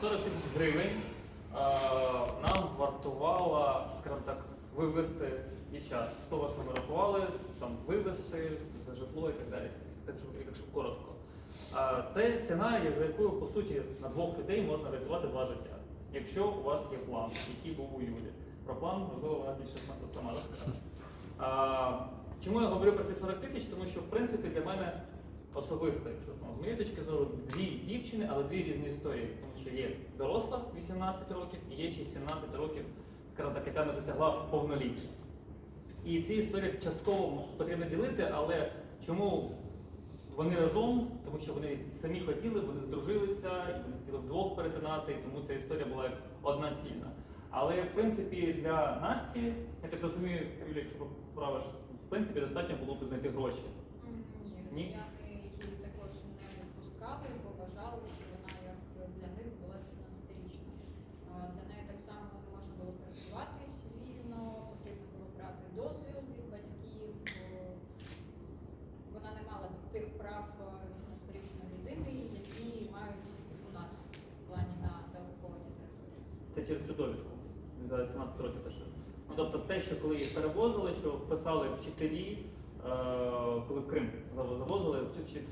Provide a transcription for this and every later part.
40 тисяч гривень е, нам вартувало, скажімо так, вивезти дівчат. З того, що ми рахували, там вивезти за житло і так далі. Це якщо, коротко. Це ціна, за якою по суті на двох людей можна рятувати два життя. Якщо у вас є план, який був у Юлі. Про план, можливо, вона більше сама- розкаже. Чому я говорю про ці 40 тисяч? Тому що в принципі для мене особисто, якщо ну, з моєї точки зору, дві дівчини, але дві різні історії. Тому що є доросла 18 років і є ще 17 років, скажімо так, яка не досягла повноліття. І ці історії частково потрібно ділити, але чому вони разом, тому що вони самі хотіли, вони здружилися, і вони хотіли вдвох перетинати, і тому ця історія була одна цільна. Але в принципі для Насті, я так розумію, Юлія, якщо поправиш, в принципі достатньо було б знайти гроші. Ні, Ні? росіяни, які також не відпускали, поважали, що вона як для них була 17-річна. Для неї так само не можна було працюватись вільно, потрібно було брати дозвіл від батьків. Вона не мала тих прав 18-річної людини, які мають у нас в плані на деокупованій території. Це через цю довідку. За 17 років теж. Ну, тобто те, що коли їх перевозили, що вписали вчителі, е, коли в Крим завозили,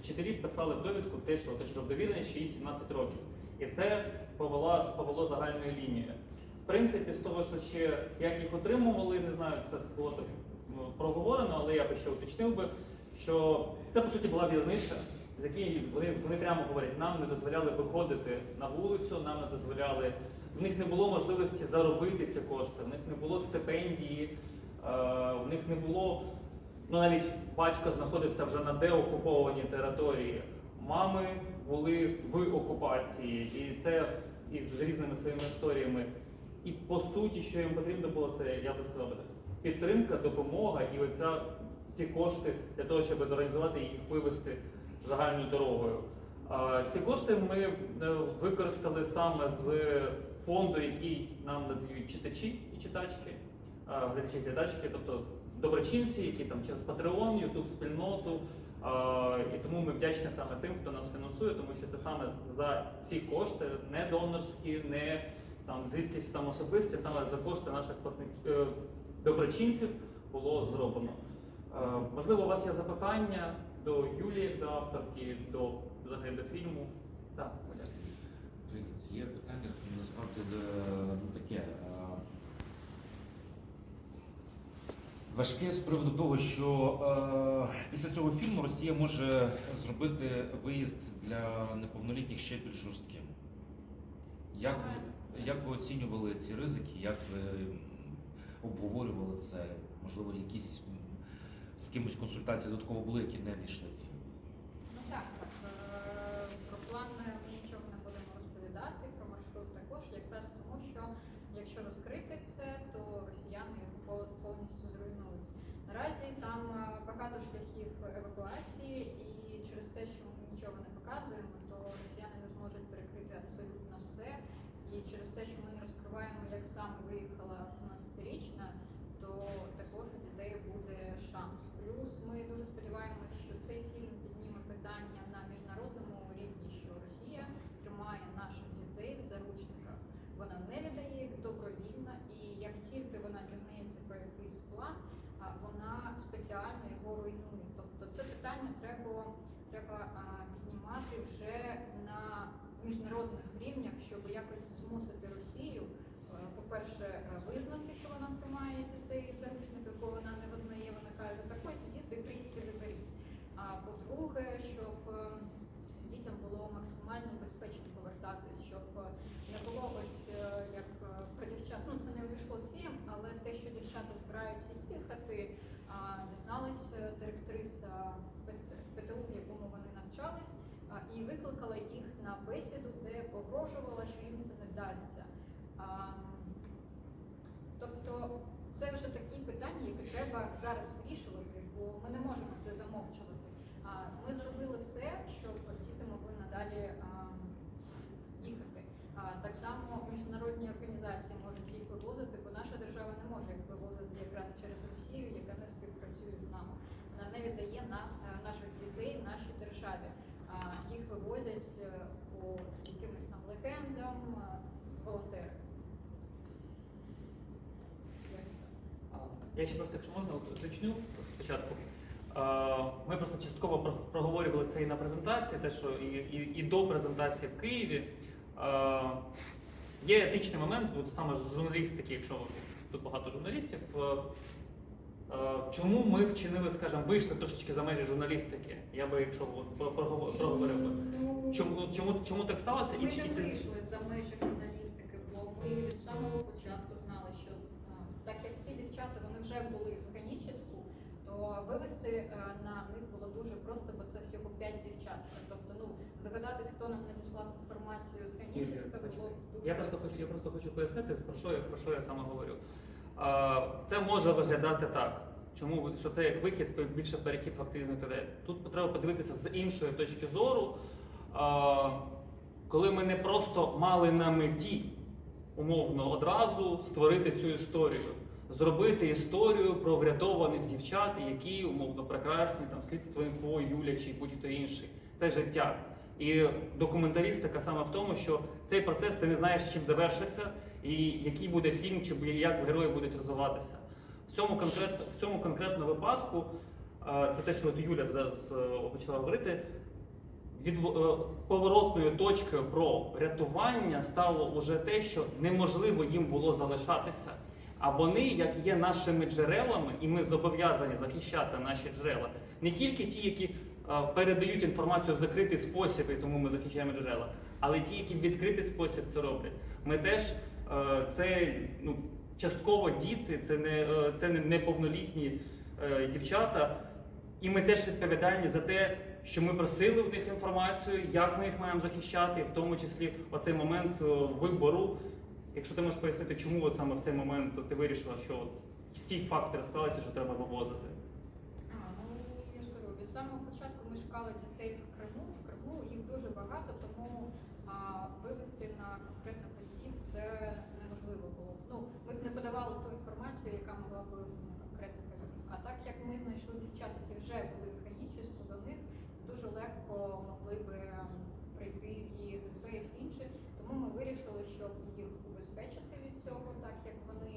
вчителі вписали в довідку те, що що довірений, що їй 17 років. І це повело, повело загальною лінією. В принципі, з того, що ще як їх отримували, не знаю, це було так ну, проговорено, але я би ще уточнив би, що це по суті була в'язниця, з якої вони, вони прямо говорять, нам не дозволяли виходити на вулицю, нам не дозволяли. В них не було можливості заробити ці кошти, в них не було стипендії, е, в них не було. Ну навіть батько знаходився вже на деокупованій території. Мами були в окупації, і це і з різними своїми історіями. І по суті, що їм потрібно було, це я би сказав, підтримка, допомога і оця ці кошти для того, щоб зорганізувати їх вивести загальною дорогою. Ці кошти ми е, використали саме з фонду, який нам надають читачі і читачки, глядачі-глядачки, тобто доброчинці, які там через Patreon, YouTube спільноту. І тому ми вдячні саме тим, хто нас фінансує, тому що це саме за ці кошти, не донорські, не там звідкись там особисті, саме за кошти наших е, доброчинців було зроблено. Е, Можливо, у вас є запитання до Юлії, до авторки, до взагалі до фільму. Так. Є питання насправді е, ну, таке. е, Важке з приводу того, що е, після цього фільму Росія може зробити виїзд для неповнолітніх ще більш жорстким. Як, ви- як ви оцінювали ці ризики? Як ви обговорювали це? Можливо, якісь з кимось консультації додатково були, які не війшли в фільм? Ну так, так. е, Про план ми нічого не будемо розповідати, про маршрут також, якраз тому, що якщо розкрити це, то росіяни його пов- повністю зруйнують. Наразі там е, багато шляхів евакуації, і через те, що ми нічого не показуємо, то росіяни не зможуть перекрити абсолютно все. І через те, що ми не як саме виїхала 17-річна, то також у дітей буде шанс. Плюс ми дуже сподіваємося, що цей фільм підніме питання на міжнародному рівні, що Росія тримає наших дітей в заручниках. Вона не віддає їх добровільно, і як тільки вона дізнається про якийсь план, вона спеціально його руйнує. Тобто це питання треба, треба піднімати вже на міжнародних рівнях, щоб якось змусити Росію, по-перше, визнати, що вона тримає дітей в заручниках, бо вона не визнає, вона каже, так ось діти, приїдьте, заберіть. А по-друге, щоб е, дітям було максимально безпечно повертатись, щоб е, не було ось е, як про дівчат. Ну це не увійшло в фільм, але те, що дівчата збираються їхати, е, директриса ПТУ, в якому вони навчались, і викликала їх на бесіду, де погрожувала, що їм це не вдасться. А, Тобто це вже такі питання, які треба зараз вирішувати, бо ми не можемо це замовчувати. Ми зробили все, щоб діти могли надалі їхати. Так само міжнародні організації можуть їх вивозити, бо наша держава не може їх вивозити якраз через Росію, яка не співпрацює з нами. Вона не віддає нас, е, наших дітей нашій державі. Їх вивозять е, по якимось там легендам. е, волонтери. Якось так. А, Я ще просто, якщо можна, уточню спочатку. Ми просто частково проговорювали це і на презентації, те, що і, і, і до презентації в Києві. Є етичний момент, от саме журналістики, якщо тут багато журналістів. е, е, Чому ми вчинили, скажімо, вийшли трошечки за межі журналістики? Я би, якщо проговорив би. Ну, Чому, чому, чому так сталося? Ми не вийшли за межі журналістики, бо ми від самого початку знали, що а, так як ці дівчата вони вже були в Каніческу, то вивести е, на них було дуже просто, бо це всього 5 дівчат. Тобто, ну здогадатись, хто нам надіслав інформацію з Каніческа, було дуже Я просто хочу, я просто хочу пояснити, про що я, про що я саме говорю. Це може виглядати так. Чому що це як вихід, більше перехід в активізм і т.д. Тут треба подивитися з іншої точки зору. Коли ми не просто мали на меті умовно одразу створити цю історію, зробити історію про врятованих дівчат, які умовно прекрасні, там слідство інфо, Юля чи будь-хто інший. Це життя. І документалістика саме в тому, що цей процес ти не знаєш, чим завершиться, і який буде фільм, чи як герої будуть розвиватися. В цьому конкретно в цьому конкретному випадку, е, це те, що от Юля зараз е, почала говорити. Від е, поворотною точкою про рятування стало уже те, що неможливо їм було залишатися. А вони, як є нашими джерелами, і ми зобов'язані захищати наші джерела, не тільки ті, які е, передають інформацію в закритий спосіб, і тому ми захищаємо джерела, але ті, які в відкритий спосіб це роблять. Ми теж е, це ну, частково діти, це не е, це не неповнолітні дівчата. І ми теж відповідальні за те, що ми просили в них інформацію, як ми їх маємо захищати, в тому числі оцей момент вибору. Якщо ти можеш пояснити, чому от саме в цей момент ти вирішила, що от всі фактори склалися, що треба вивозити. А, ну я ж кажу, від самого початку ми шукали дітей в Криму. В Криму їх дуже багато, тому а, вивести на конкретних осіб це неможливо було. Ну, ми б не подавали ту інформацію, яка могла б вивести на конкретних осіб. А так як ми знайшли дівчат, які вже були в хронічності, до них дуже легко могли б ем, прийти і ФСБ і всі інші. Тому ми вирішили, щоб їх убезпечити від цього, так як вони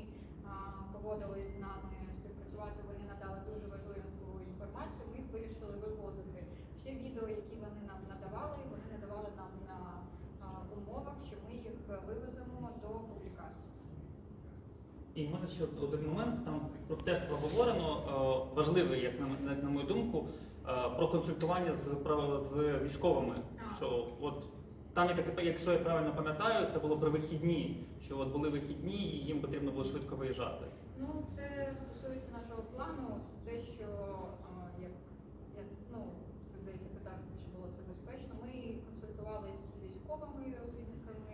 а, погодились з нами співпрацювати, вони надали дуже важливу інформацію. Ми їх вирішили вивозити. Всі відео, які вони нам надавали, вони надавали нам на умовах, що ми їх вивеземо до публікації. І може ще один момент, там про- теж проговорено, е, важливий, як на, як на мою думку, е, про консультування з, з військовими. Що от там, якщо я правильно пам'ятаю, це було при вихідні, що от були вихідні і їм потрібно було швидко виїжджати. Ну, це стосується нашого плану. Це те, що як, як ну ти здається, питав, чи було це безпечно. Ми консультувалися з військовими розвідниками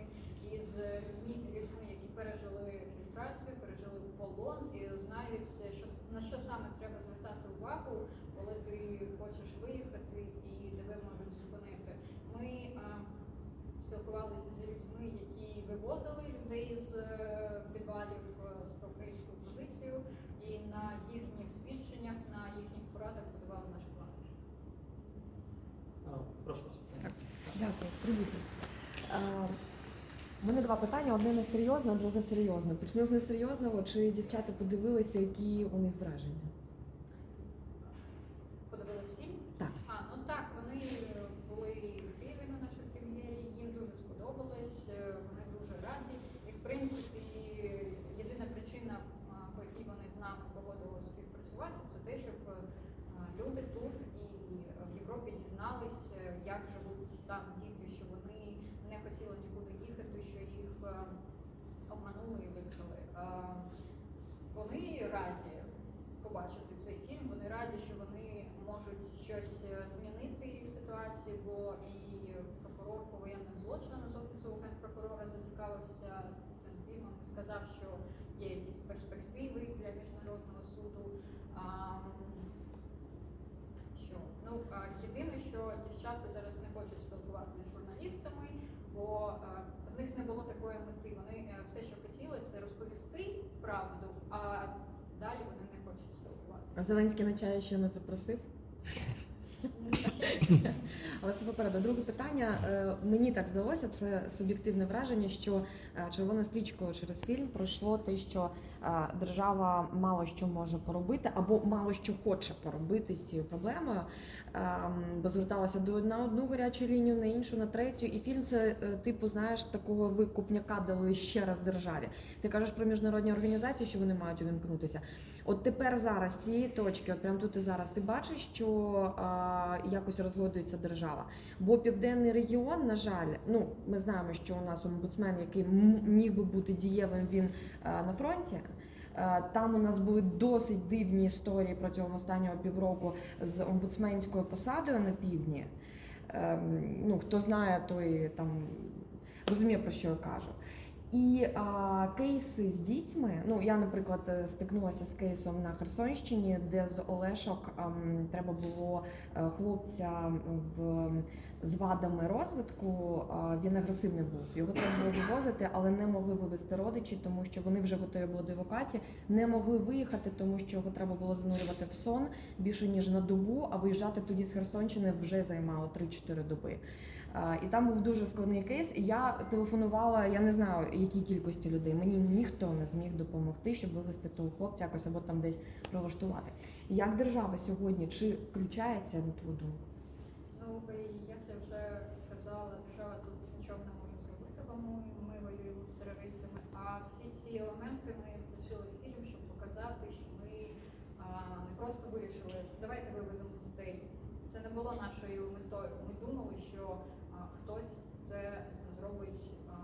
і з людьми, людьми, які пережили фільтрацію, пережили полон і знають, що на що саме треба звертати увагу, коли ти хочеш виїхати і тебе можуть зупинити. Ми а, спілкувалися з людьми, які вивозили людей з е, підвалів е, з проукраїнською позицією, і на їхніх свідченнях, на їхніх порадах будували наш план. Прошу вас. Дякую, привіт. У мене два питання: одне несерйозне, а друге серйозне. Почну з несерйозного. Чи дівчата подивилися, які у них враження? Подивились фільм? Так. А, ну так, вони були в Києві на нашій прем'єрі, їм дуже сподобалось, е, вони дуже раді. І в принципі, єдина причина, а, по якій вони з нами погодилися співпрацювати, це те, щоб е, а, люди тут і в Європі дізнались, е, як живуть там діти, що вони не хотіли нікуди їхати, що їх е, обманули і викрали. А, Вони раді побачити цей фільм. Вони раді, що вони можуть щось е, змінити в ситуації, бо і прокурор по воєнним злочинам з офісу генпрокурора зацікавився цим фільмом і сказав, що є якісь перспективи для міжнародного суду. Що ну єдине, що дівчата зараз не хочуть спілкуватися з журналістами, бо а, в них не було такої мети. Вони е, все, що хотіли, це розповісти правду, а далі вони не хочуть спілкуватися. А Зеленський на чай ще не запросив? Але це попереду. Друге питання. Е, Мені так здалося, це суб'єктивне враження, що е, червоною стрічкою через фільм пройшло те, що е, держава мало що може поробити, або мало що хоче поробити з цією проблемою, Ем, бо зверталася до на одну гарячу лінію, на іншу, на третю. І фільм це типу, знаєш, такого викупняка дали ще раз державі. Ти кажеш про міжнародні організації, що вони мають увімкнутися. От тепер зараз цієї точки, от прямо тут і зараз, ти бачиш, що якось розгодується держава. Бо південний регіон, на жаль, ну ми знаємо, що у нас омбудсмен, який міг би бути дієвим, він а, на фронті. Е, Там у нас були досить дивні історії протягом останнього півроку з омбудсменською посадою на півдні. Ем, Ну, хто знає, той там розуміє, про що я кажу. І а, кейси з дітьми. Ну я, наприклад, е, стикнулася з кейсом на Херсонщині, де з Олешок ем, треба було е, хлопця в з вадами розвитку. а, він агресивний був. Його треба було вивозити, але не могли вивезти родичі, тому що вони вже готові були до евакуації. Не могли виїхати, тому що його треба було занурювати в сон більше ніж на добу. А виїжджати тоді з Херсонщини вже займало 3-4 доби. І там був дуже складний кейс. І я телефонувала, я не знаю, якій кількості людей. Мені ніхто не зміг допомогти, щоб вивести того хлопця якось або там десь прилаштувати. Як держава сьогодні чи включається на твою думку? Ну, як я вже казала, держава тут нічого не може зробити, бо ми, ми воюємо з терористами. А всі ці елементи ми включили в фільм, щоб показати, що ми а, не просто вирішили, давайте вивеземо дітей. Це не було нашою метою. Ми думали, що а, хтось це зробить а,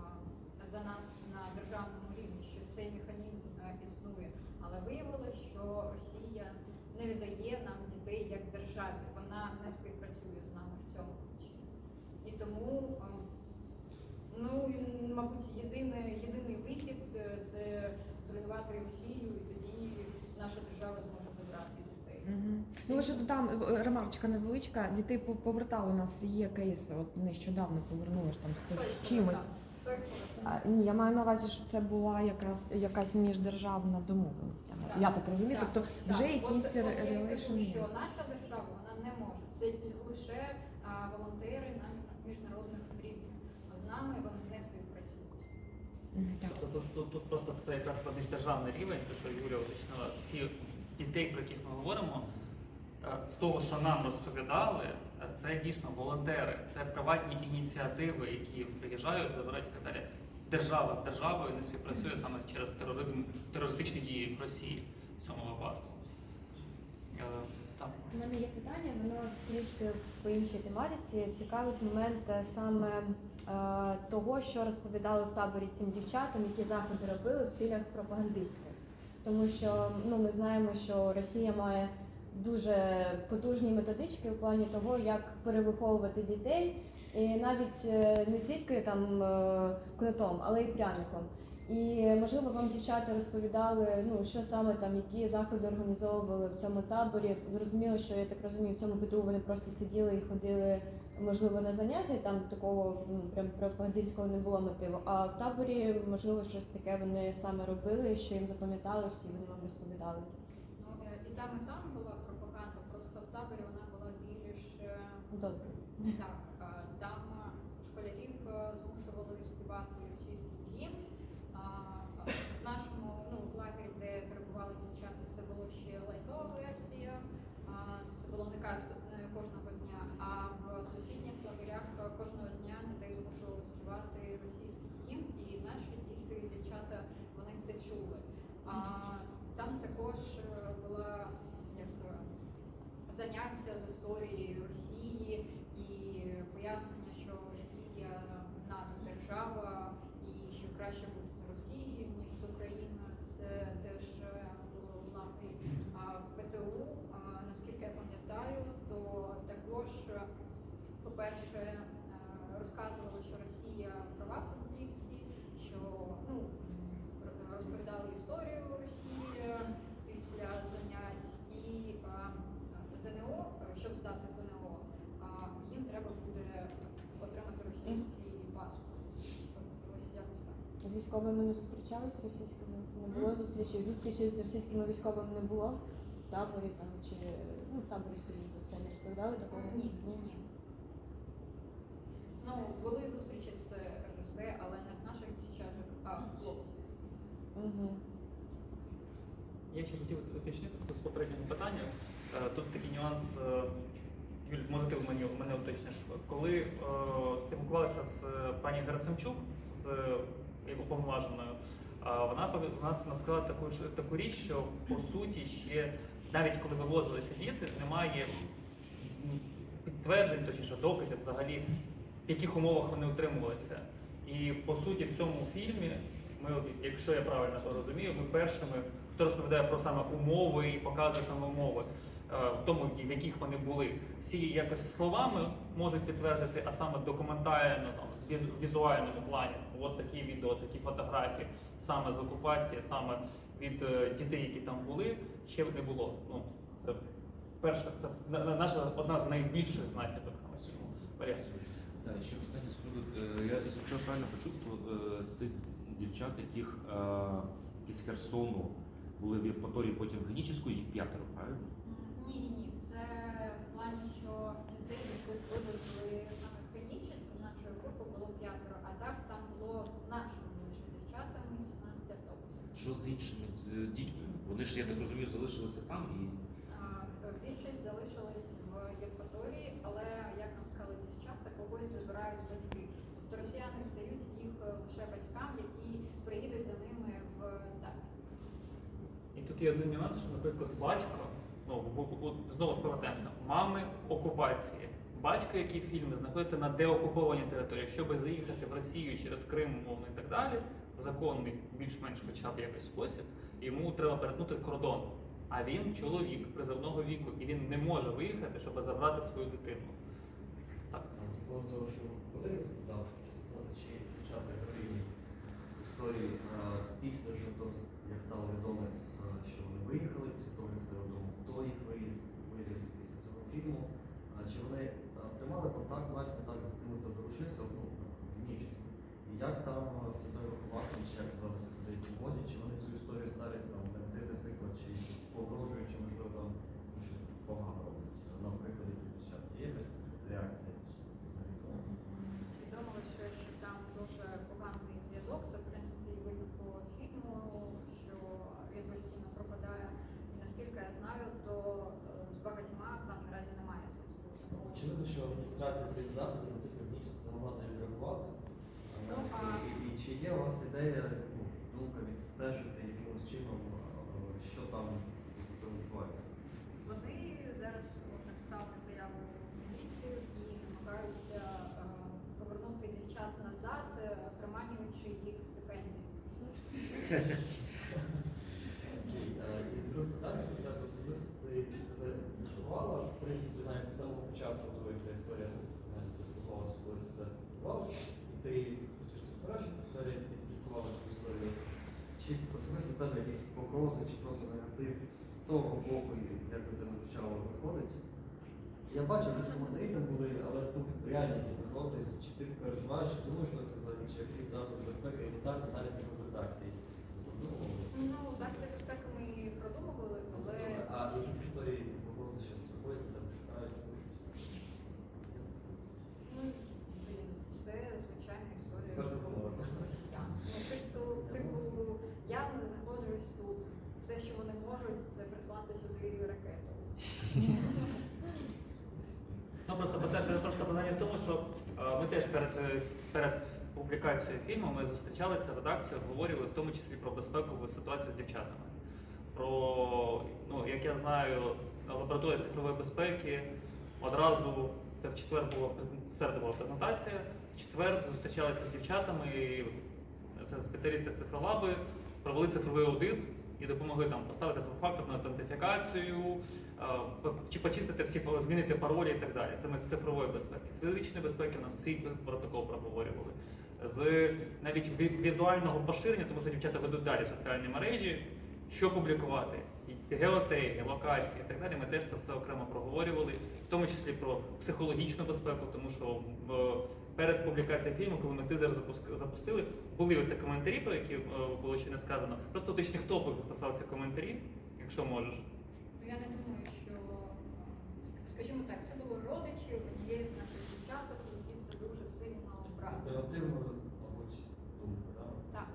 за нас на державному рівні, що цей механізм а, існує. Але виявилось, що Росія не віддає нам дітей як державі. Вона не співпрацює з нами в цьому ключі. І тому, ну мабуть, єдиний, єдиний вихід це, зруйнувати Росію, і тоді наша держава зможе забрати дітей. Ну лише там е, ремарочка невеличка. Дітей пов- повертали у нас є кейс. От нещодавно повернули ж там з чимось. А, ні, я маю на увазі, що це була якась якась міждержавна домовленість. Так. Я так розумію. Так. Тобто вже Так, якісь релейшн що наша держава вона не може. Це лише а, волонтери на міжнародних рівнях. З нами вони не співпрацюють. Так. Тобто тут, тут, тут просто це якраз про міждержавний рівень, те, що Юля уточнила, ці дітей, про яких ми говоримо, з того, що нам розповідали, е, це дійсно волонтери, це приватні ініціативи, які приїжджають, забирають і так далі. Держава з державою не співпрацює саме через тероризм, терористичні дії в Росії в цьому випадку. Е, У мене є питання, воно трішки по іншій тематиці. Цікавить момент е, саме е, того, що розповідали в таборі цим дівчатам, які заходи робили в цілях пропагандистських. Тому що ну, ми знаємо, що Росія має дуже потужні методички у плані того, як перевиховувати дітей, і навіть е, не тільки там е, кнутом, але й пряником. І можливо вам дівчата розповідали, ну що саме там, які заходи організовували в цьому таборі. Зрозуміло, що я так розумію, в цьому ПТУ вони просто сиділи і ходили, можливо, на заняття. Там такого ну, прям пропагандистського не було мотиву. А в таборі, можливо, щось таке вони саме робили, що їм запам'яталось, і вони вам розповідали. Там, і там була пропаганда, просто в таборі вона була більш е, Добре. так. Там е, школярів е, змушували співати російський гімн. В нашому ну, в лагері, де перебували дівчата, це було ще лайтова версія. Це було не кожного, дня. А в сусідніх лагерях кожного дня дітей змушували співати російський гімн, і наші діти, дівчата, вони це чули. Там також е, була як е, заняття з історії Росії і пояснення, що Росія НАТО держава і що краще бути з Росією, ніж з Україною. Це теж е, було в лагері. А в ПТУ, наскільки я пам'ятаю, то також, по-перше, розказували, що Росія права в конфлікті, що ну, р- розповідали історію Росії е, після занять і а, ЗНО, е, щоб здати ЗНО, а, їм треба буде отримати російський паспорт. Тобто Ось якось так. З військовими не зустрічались російськими? Не було зустрічі. Зустрічі з російськими військовими не було в таборі там чи ну в таборі скоріше за все не розповідали такого? Ні, ні. Ну, були зустрічі з ФСБ, але не в наших дівчаток, а хлопців. Угу. Я ще хотів уточнити з з попереднього питання. Е, Тут такий нюанс. е, Юль, може ти в мене, мене уточниш. Коли е, спілкувалися з е, пані Герасимчук, з як уповноваженою, вона вона сказала таку, таку річ, що по суті ще навіть коли вивозилися діти, немає підтверджень, точніше доказів взагалі, в яких умовах вони утримувалися. І по суті в цьому фільмі, ми, якщо я правильно то розумію, ми першими, хто розповідає про саме умови і показує саме умови, в тому, в яких вони були. Всі якось словами можуть підтвердити, а саме документально, там, в візуальному плані. От такі відео, такі фотографії, саме з окупації, саме від е, дітей, які там були, ще не було. Ну, це перша, це на- на- наша одна з найбільших знахідок в цьому варіанті. Ще питання з е, Я якщо правильно почув, то е, це дівчат, яких е, з Херсону були в Євпаторії, потім в Генічеську, їх п'ятеро, правильно? Ні, ні, ні. Це в плані, що дітей, яких вивезли саме в Хенічеськ, з нашої групи було п'ятеро, а так там було з нашими лише дівчатами 17 автобусів. Що з іншими е, дітьми? Вони ж, я так розумію, залишилися там і А, е, Більшість залишились в Євпаторії, але як нам сказали дівчата, когось забирають батьки. Тобто росіяни здають їх е, лише батькам, які приїдуть за ними в табір. І тут є один нюанс, що, наприклад, батько, ну знову ж повертаємося, мами окупації. Батько, який в фільмі знаходиться на деокупованій території, щоб заїхати в Росію через Крим, умовно і так далі, в законний, більш-менш хоча б якийсь спосіб, йому треба перетнути кордон. А він чоловік призовного віку, і він не може виїхати, щоб забрати свою дитину. Так. Чи почати історії після того, як стало відомо, що вони виїхали, після того, як стало відомо, хто їх вивіз, вивіз а, чи вони тримали контакт, мають контакт з тими, хто залишився ну, в Нічеську. І як там себе виховати, чи як зараз людей поводять, чи вони цю історію ставлять там негативний приклад, чи погрожуючи, можливо, там ну, щось погано роблять. Наприклад, якщо. Є якась реакція? взагалі того? Відомо лише, що там дуже поганий зв'язок. Це в принципі і видно по фільму, що він постійно пропадає. І наскільки я знаю, то е, з багатьма там наразі немає зв'язку. Очевидно, що тих заходів могла не відреагувати. Ну, І, і чи є у вас ідея, ну, думка відстежити якимось чином, е, що там після цього відбувається? Вони зараз написали заяву в міліцію і намагаються е, повернути дівчат назад, е, приманюючи їх стипендії. Окей, е, І друге питання, до тебе особисто ти себе відчувала, в принципі, навіть з самого початку, коли ця історія навіть спілкувалася, коли це все відбувалося, і ти через спостереження це ідентифікувала цю історію. Чи особисто до тебе якісь погрози, чи просто негатив з того боку, як би це звучало, виходить? Я бачив, коментарі там були, але ну, реально якісь загрози, чи ти переживаєш, чи думаєш про це взагалі, чи якісь заходи безпеки, і так, і навіть не в редакції. Ну, Ну, так так ми і продумували, але а якісь історії погрози ще з собою, там шукають, пишуть. ну, блін, це звичайна історія Тепер законно. росіян. Ну, типу, я не знаходжусь тут. Все, що вони можуть, це прислати сюди ракету. Ну просто просто питання в тому, що е, ми теж перед, е, перед публікацією фільму ми зустрічалися в редакції, обговорювали в тому числі про безпекову ситуацію з дівчатами. Про, ну, як я знаю, лабораторія цифрової безпеки одразу це в четвер була в середу була презентація. В четвер зустрічалися з дівчатами, і це спеціалісти цифролаби, провели цифровий аудит і допомогли там поставити двофакторну аутентифікацію, чи почистити всі змінити паролі і так далі. Це ми з цифрової безпеки. З фізичної безпеки у нас свій протокол проговорювали. З навіть візуального поширення, тому що дівчата ведуть далі соціальні мережі, що публікувати, і геотеги, локації і так далі. Ми теж це все окремо проговорювали, в тому числі про психологічну безпеку, тому що в перед публікацією фільму, коли ми тизер запуск- запустили, були оці коментарі, про які е, було ще не сказано. Просто уточні, хто писав ці коментарі, якщо можеш. Ну, я не думаю, що, скажімо так, це були родичі однієї з наших дівчаток, які це дуже сильно це Так. Так.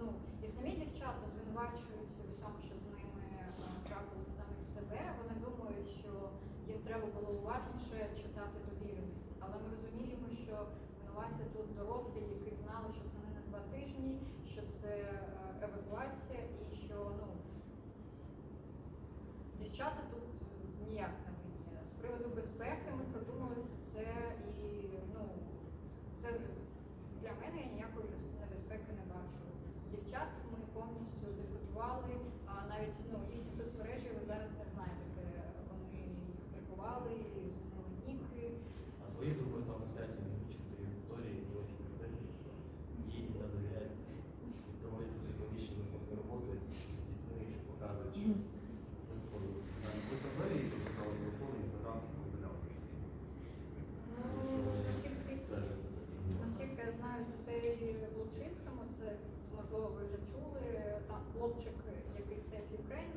Ну, і самі дівчата звинувачують у всьому, що з ними е, трапилось самих себе. Вони думають, що їм треба було уважніше читати довіреність. Але ми розуміємо, що винуватці тут які знали, що це не на два тижні, що це е, евакуація і що ну дівчата тут ніяк не винні. З приводу безпеки ми продумали це і ну це для мене я ніякої небезпеки не бачу. Дівчат ми повністю підготували, а навіть ну, їхні соцмережі ви зараз не знаєте, де вони їх приховали, змінили ніки. А твої думки там висять в чистої аудиторії, великі картинки, їй нельзя довіряти. І проводяться психологічні випадки роботи, що з дітьми, що показують, що не входили. Ви казали, і показали телефон, інстаграм, це повідомляв. Ну, наскільки, Стежить за таким. наскільки я знаю, дітей в Лучинському, це можливо ви вже чули. Там хлопчик, який Safe Ukraine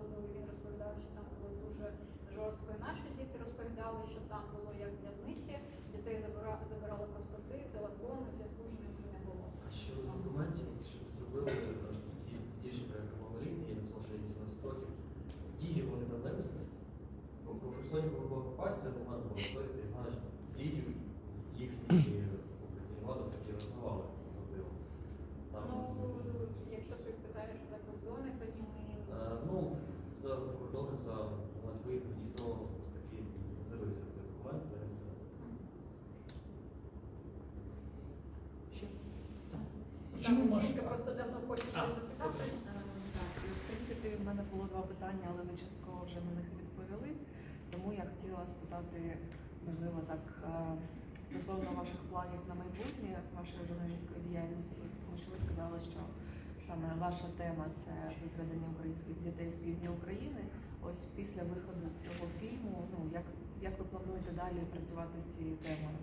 вивозили, він розповідав, що там було дуже жорстко. І наші діти розповідали, що там було як в в'язниці, дітей забира- забирали паспорти, телефони, зв'язку з ними не було. А щодо документів, що тут робили е, ді- дівчинка, яка малолітня, я написав, що їй 18 років, дію вони там не везли? Бо по Херсоні, була окупація, до мене було історія, ти знаєш, дію їхні окупаційні влади такі розвивали. Там, Ну, якщо ти питаєш за кордони, то ні ми е, ну, за, за кордони, за момент виїзду, ніхто такий дивився цей документ, дивився. Чому жінка просто давно хоче щось запитати. Так, в принципі, в мене було два питання, але ви частково вже на них відповіли. Тому я хотіла спитати, можливо, так е, стосовно ваших планів на майбутнє, вашої журналістської діяльності, тому що ви сказали, що саме ваша тема це викрадення українських дітей з півдня України. Ось після виходу цього фільму, ну як, як ви плануєте далі працювати з цією темою?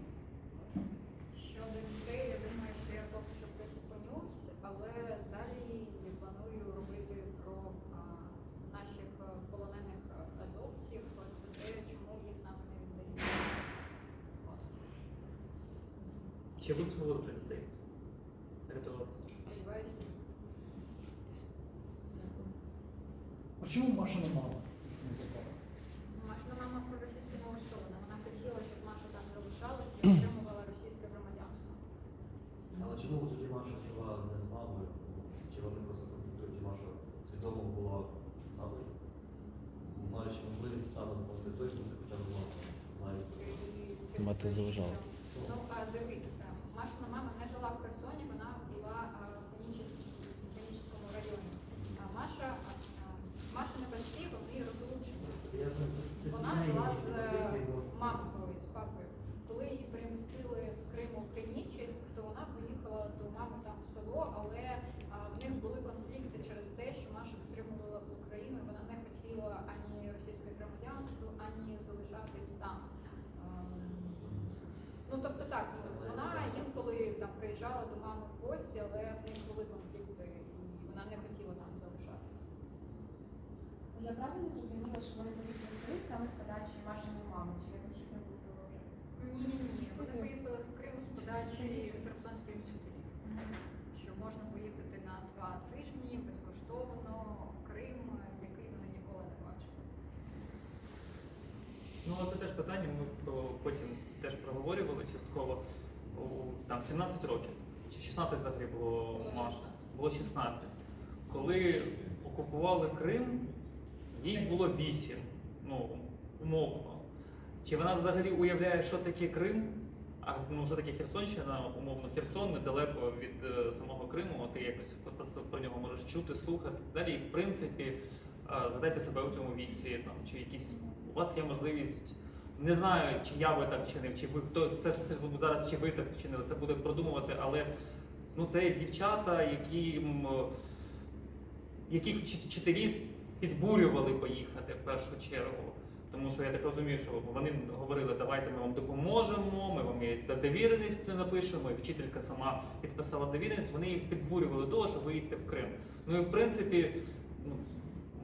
Щодо дітей, я думаю, що я поки що присипанюсь, але далі я планую робити про а, наших полонених азовців. Це те, чому їх нам не віддають. Чи будуть вивозити дітей? Рятувати. Сподіваюся, ні. А чому Маша не мала? не запала? Машина мама проросійськи налаштована. Вона хотіла, щоб Маша там залишалася і отримувала російське громадянство. Але чому тоді Маша жила не з мамою? Чи вони просто тоді Маша свідомо була маючи можливість допомогти той, ти хоча б Мати заважала. Ну, а, дивись, е, Машина мама не жила в Херсоні, вона була а, в Хмельницькому в Хмельницькому районі. А Маша, а, а, Машини батьки, вони розлучені. Я знаю, це, це Вона сімейні жила з конфлікти, е, може, це- мамою, з папою. Коли її перемістили з Криму в Кремічець, то вона поїхала до мами там в село, але в них були конфлікти через те, що Маша підтримувала Україну. Вона не хотіла ані російське громадянство, ані залишатись там. Ем, Ну тобто так, вона інколи там приїжджала до мами в гості, але в них були конфлікти, і вона не хотіла там залишатись. Я правильно зрозуміла, що вони поїхали Крим саме з подачі Машиної мами, чи я там щось не вже? Ні, ні, ні. Вони поїхали в Крим з подачі вчителів, що можна поїхати на два тижні безкоштовно в Крим, який вони ніколи не бачили. Ну, це теж питання, ми про- потім теж проговорювали частково. У, там 17 років, чи 16 взагалі було Було Маша? Було 16. Коли окупували Крим, їй було 8, ну, умовно. Чи вона взагалі уявляє, що таке Крим? А ну, що таке Херсонщина, умовно, Херсон недалеко від е, самого Криму, ти якось про нього можеш чути, слухати. Далі, і, в принципі, е, задайте себе у цьому віці, там, чи якісь у вас є можливість. Не знаю, чи я би так вчинив, чи ви хто це, це зараз, чи ви так вчинили, це буде продумувати, але ну це дівчата, які яких вчителі підбурювали поїхати в першу чергу. Тому що я так розумію, що вони говорили, давайте ми вам допоможемо, ми вам і довіреність напишемо, і вчителька сама підписала довіреність, вони їх підбурювали до того, що ви їдете в Крим. Ну і в принципі, ну,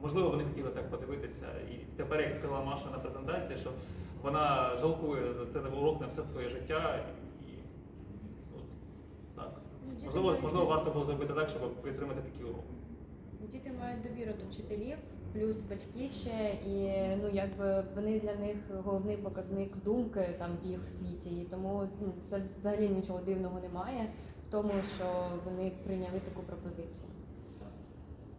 можливо, вони хотіли так подивитися. І тепер, як сказала Маша на презентації, що вона жалкує за це урок на все своє життя. І можливо, можливо, варто було зробити так, щоб підтримати такі уроки. Діти мають довіру до вчителів, плюс батьки ще, і ну якби вони для них головний показник думки там в їх світі. І тому ну, це взагалі нічого дивного немає в тому, що вони прийняли таку пропозицію.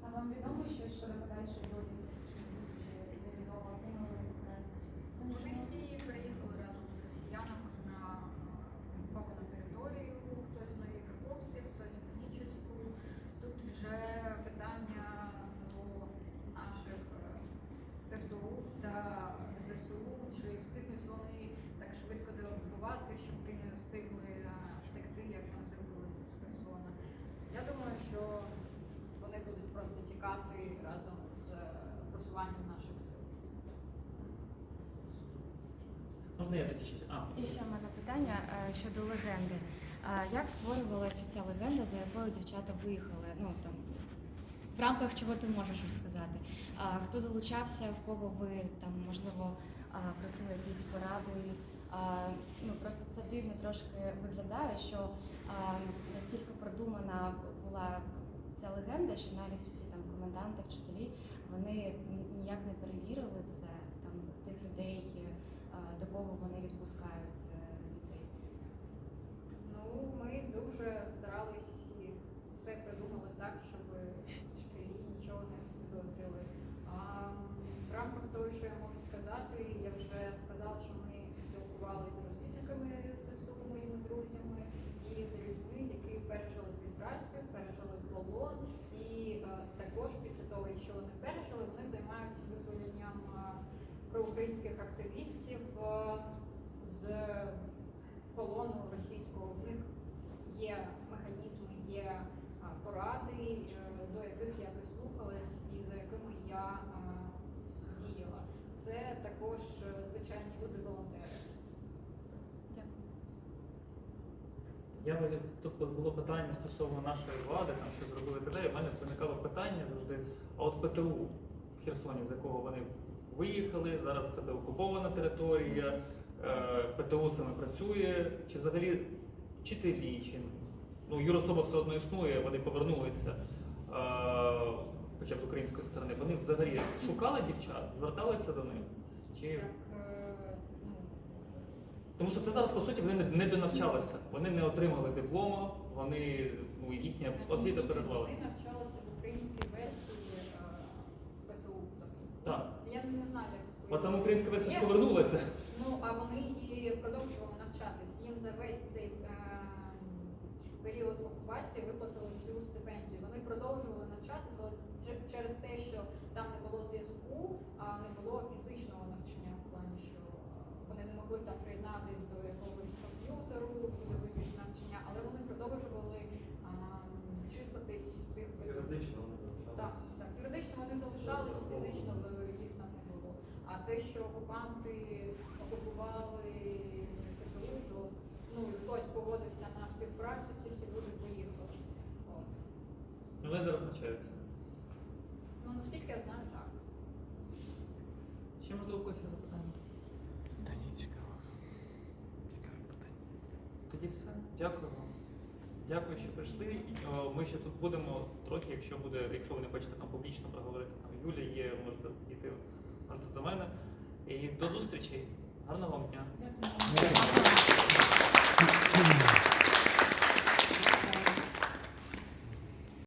А вам відомо, що щодо подальшої долі цих вчителів? Чи невідомо, отримали ви це? Вони всі приїхали разом з росіянами на окуповану територію, хтось на Каховці, хтось в Нічеську. Тут вже питання до наших е, СБУ та ЗСУ, чи встигнуть вони так швидко деокупувати, щоб ти не встигли е, втекти, як вони зробили це з Херсона. Я думаю, що вони будуть просто тікати разом з е, просуванням наших сил. Можна я тоді ще? А, І ще в мене питання е, щодо легенди. Як створювалася ця легенда, за якою дівчата виїхали? Ну там в рамках чого ти можеш розказати? Хто долучався, в кого ви там можливо просили якісь поради? Ну просто це дивно трошки виглядає, що настільки продумана була ця легенда, що навіть ці там коменданти, вчителі, вони ніяк не перевірили це там тих людей, до кого вони відпускають е, дітей. Ну, ми дуже старались і все придумали так, щоб вчителі нічого не підозрювали. А в рамках того, що я можу сказати, я вже сказала, що ми спілкувалися з розвідниками ЗСУ, моїми друзями, і з людьми, які пережили співпрацю, пережили полон. І е, також після того, що вони пережили, вони займаються проукраїнських активістів е, з полону російського. В них є механізми, є поради, е, до яких я прислухалась і за якими я діяла. Це також е, звичайні люди волонтери. Я тут було питання стосовно нашої влади, там що зробили ТД, в мене виникало питання завжди. А от ПТУ в Херсоні, з якого вони виїхали, зараз це деокупована територія, е, ПТУ саме працює, чи взагалі вчителі, чи ну юрособа все одно існує, вони повернулися. е, Хоча б з української сторони, вони взагалі шукали дівчат, зверталися до них? Чи е, ну, Тому що це зараз, по суті, вони не- донавчалися. Вони не отримали диплома, вони, ну, їхня освіта перервалася. Вони навчалися в українській версії е, ПТУ. Тобто, Так. Я не знаю, як це Оце українська версія ж повернулася. Ну, а вони і продовжували навчатись. Їм за весь цей е, період окупації виплатили всю стипендію. Вони продовжували навчатися але че- через те, що там не було зв'язку, а не було фізичного навчання в плані, що е, вони не могли там приєднатись до якогось комп'ютеру, подивитись навчання, але вони продовжували а, числитись в цих Юридично вони так, залишались. так. Юридично вони залишались, фізично в- їх там не було. А те, що окупанти окупували КТУ, то ну, хтось погодився на співпрацю, ці всі люди поїхали. От. Ну, вони зараз навчаються. Ну, наскільки я знаю, так. Ще можливо у когось є запитання? Та ні, цікаво. Цікаве питання. Тоді все. Дякую вам. Дякую, що прийшли. Ми ще тут будемо трохи, якщо буде, якщо ви не хочете там публічно проговорити, там Юля є, можете йти до мене. І до зустрічі. Гарного вам дня. Дякую.